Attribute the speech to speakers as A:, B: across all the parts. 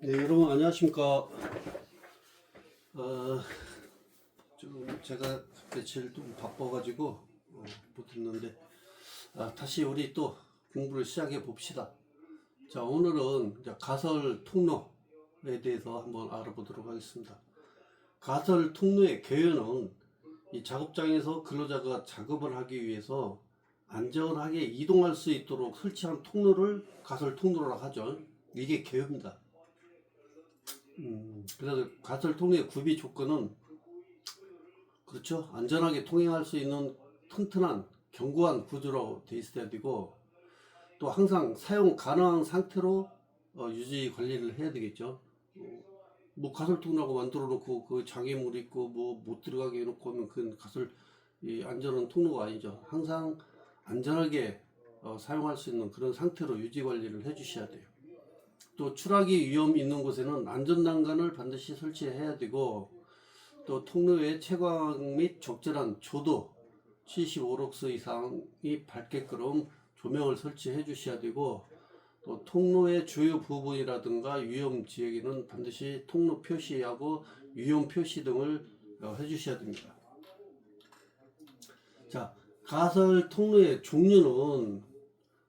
A: 네, 여러분 안녕하십니까. 어, 좀 제가 며칠 좀 바빠가지고 어, 못했는데 아, 다시 우리 또 공부를 시작해 봅시다. 자, 오늘은 가설 통로에 대해서 한번 알아보도록 하겠습니다. 가설 통로의 개요는 이 작업장에서 근로자가 작업을 하기 위해서 안전하게 이동할 수 있도록 설치한 통로를 가설 통로라고 하죠. 이게 개요입니다. 음, 그래서 가설 통로의 구비 조건은 그렇죠. 안전하게 통행할 수 있는 튼튼한 견고한 구조로 돼 있어야 되고 또 항상 사용 가능한 상태로 어, 유지 관리를 해야 되겠죠. 어, 뭐 가설 통로라고 만들어 놓고 그 장애물 있고 뭐 못 들어가게 해놓고 하면 그건 가설 이 안전한 통로가 아니죠. 항상 안전하게 어, 사용할 수 있는 그런 상태로 유지 관리를 해주셔야 돼요. 또 추락이 위험 있는 곳에는 안전난간을 반드시 설치해야 되고 또 통로의 채광 및 적절한 조도 75록스 이상이 밝게끔 조명을 설치해 주셔야 되고 또 통로의 주요 부분이라든가 위험 지역에는 반드시 통로 표시하고 위험 표시 등을 어, 해주셔야 됩니다. 자, 가설 통로의 종류는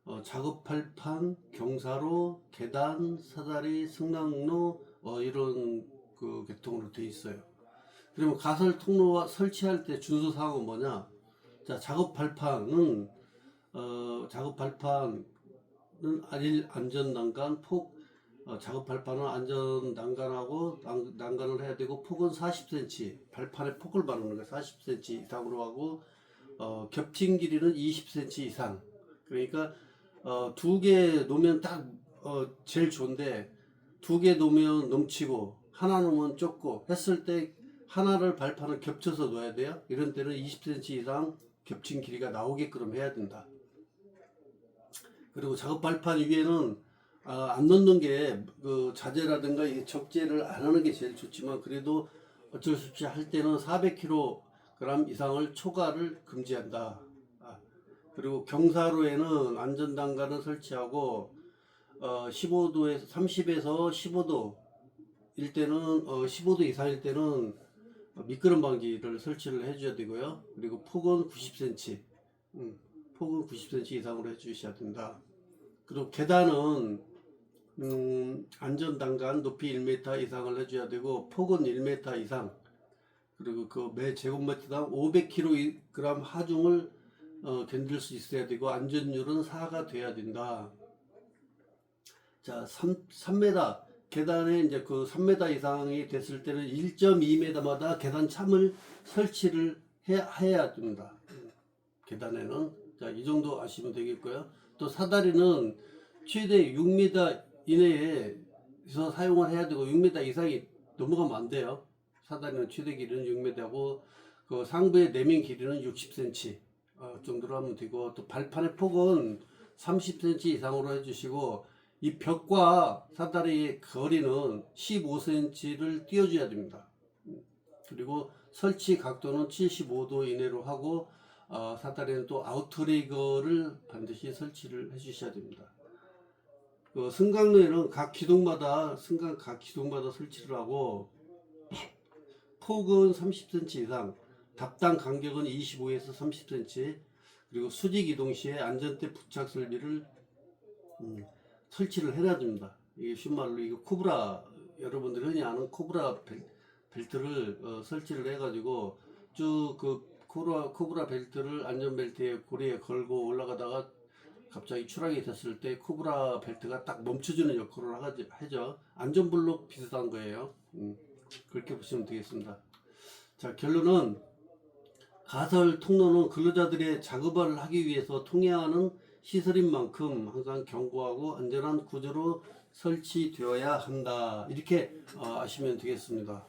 A: 어, 작업발판, 경사로, 계단, 사다리, 승낙로 어, 이런 그 계통으로 되어 있어요. 그러면 가설 통로와 설치할 때 준수 사항은 뭐냐? 자, 작업 발판은 어, 작업 발판은 안일 안전 난간 폭 어, 작업 발판은 안전 난간하고 난, 난간을 해야 되고 폭은 40cm 발판에 폭을 바르는 거예요. 40cm 이상으로 하고 어, 겹친 길이는 20cm 이상. 그러니까 어, 두 개 놓으면 딱 어, 제일 좋은데 두 개 놓으면 넘치고 하나 놓으면 좁고 했을 때 하나를 발판을 겹쳐서 놓아야 돼요. 이런 때는 20cm 이상 겹친 길이가 나오게끔 해야 된다. 그리고 작업 발판 위에는 아, 안 넣는 게 그 자재라든가 이게 적재를 안 하는 게 제일 좋지만 그래도 어쩔 수 없이 할 때는 400kg 이상을 초과를 금지한다. 아, 그리고 경사로에는 안전단간을 설치하고 어, 15도에서 30에서 15도 일 때는 어, 15도 이상일 때는 미끄럼 방지를 설치를 해줘야 되고요. 그리고 폭은 90cm, 음, 폭은 90cm 이상으로 해주셔야 된다. 그리고 계단은 음, 안전단간 높이 1m 이상을 해줘야 되고 폭은 1m 이상 그리고 그 매 제곱미터당 500kg 하중을 어, 견딜 수 있어야 되고 안전율은 4가 돼야 된다. 자, 3, 3m 계단에 이제 그 3m 이상이 됐을 때는 1.2m마다 계단 참을 설치를 해, 해야 됩니다. 계단에는 자, 이 정도 아시면 되겠고요. 또 사다리는 최대 6m 이내에서 사용을 해야 되고 6m 이상이 넘어가면 안 돼요. 사다리는 최대 길이는 6m고 그 상부의 내면 길이는 60cm 어, 정도로 하면 되고 또 발판의 폭은 30cm 이상으로 해주시고 이 벽과 사다리의 거리는 15cm를 띄워줘야 됩니다. 그리고 설치 각도는 75도 이내로 하고 어, 사다리는 또 아우트리거를 반드시 설치를 해주셔야 됩니다. 그 승강로에는 각 기둥마다 승강 각 기둥마다 설치를 하고 폭은 30cm 이상, 답당 간격은 25에서 30cm, 그리고 수직 이동 시에 안전대 부착 설비를 음, 설치를 해놔야 됩니다. 이게 쉬운 말로 이거 코브라 여러분들이 흔히 아는 코브라 벨, 벨트를 어, 설치를 해가지고 쭉 그 코브라, 코브라 벨트를 안전벨트에 고리에 걸고 올라가다가 갑자기 추락이 됐을 때 코브라 벨트가 딱 멈춰주는 역할을 하지, 하죠. 안전블록 비슷한 거예요. 음, 그렇게 보시면 되겠습니다. 자, 결론은 가설 통로는 근로자들의 작업을 하기 위해서 통해하는 시설인 만큼 항상 견고하고 안전한 구조로 설치되어야 한다. 이렇게 어, 아시면 되겠습니다.